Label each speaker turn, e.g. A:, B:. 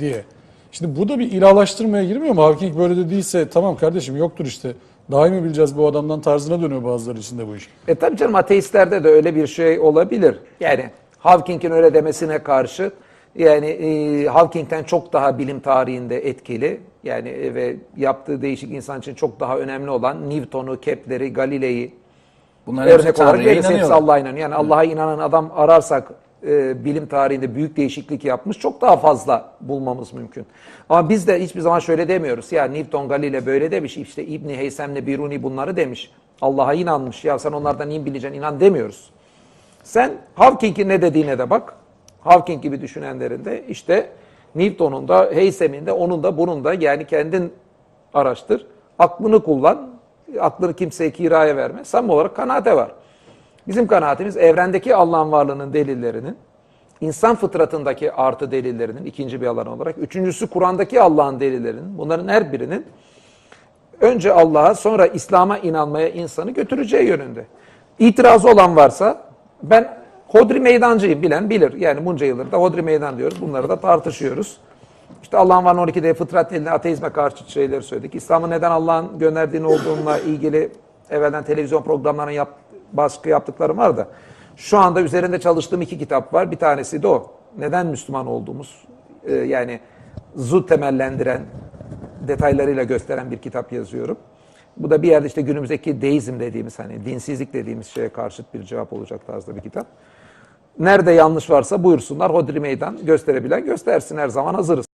A: diye. Şimdi bu da bir ilahlaştırmaya girmiyor mu? Hawking böyle de değilse tamam kardeşim yoktur işte. Daha iyi mi bileceğiz bu adamdan tarzına dönüyor bazıları için de bu iş.
B: E tabii canım ateistlerde de öyle bir şey olabilir. Yani Hawking'in öyle demesine karşı yani e, Hawking'den çok daha bilim tarihinde etkili yani e, ve yaptığı değişik insan için çok daha önemli olan Newton'u, Kepler'i, Galilei'yi
C: hepsi
B: örnek olarak
C: Tanrı'ya
B: verirse hepsi. Allah'a inanıyor. Yani Allah'a inanan adam ararsak e, bilim tarihinde büyük değişiklik yapmış çok daha fazla bulmamız mümkün. Ama biz de hiçbir zaman şöyle demiyoruz. Ya Newton Galile böyle demiş. işte İbni Heysem'le Biruni bunları demiş. Allah'a inanmış. Ya sen onlardan iyi bileceksin inan demiyoruz. Sen Hawking'in ne dediğine de bak. Hawking gibi düşünenlerin de işte Newton'un da, Heysem'in de, onun da, bunun da yani kendin araştır. Aklını kullan. Aklını kimseye kiraya verme. Samimi olarak kanaate var. Bizim kanaatimiz evrendeki Allah'ın varlığının delillerinin, insan fıtratındaki artı delillerinin ikinci bir alan olarak, üçüncüsü Kur'an'daki Allah'ın delillerinin, bunların her birinin önce Allah'a sonra İslam'a inanmaya insanı götüreceği yönünde. İtirazı olan varsa ben Hodri meydancıyım bilen bilir. Yani bunca yıldır da Hodri meydan diyoruz. Bunları da tartışıyoruz. İşte Allah'ın varlığı 12'de fıtrat eline ateizme karşı şeyleri söyledik. İslam'ın neden Allah'ın gönderdiğini olduğunla ilgili evvelden televizyon programlarının yap, baskı yaptıklarım var da şu anda üzerinde çalıştığım iki kitap var. Bir tanesi de o. Neden Müslüman olduğumuz e, yani zu temellendiren detaylarıyla gösteren bir kitap yazıyorum. Bu da bir yerde işte günümüzdeki deizm dediğimiz hani dinsizlik dediğimiz şeye karşıt bir cevap olacak tarzda bir kitap. Nerede yanlış varsa buyursunlar. Hodri meydan gösterebilen göstersin her zaman hazırız.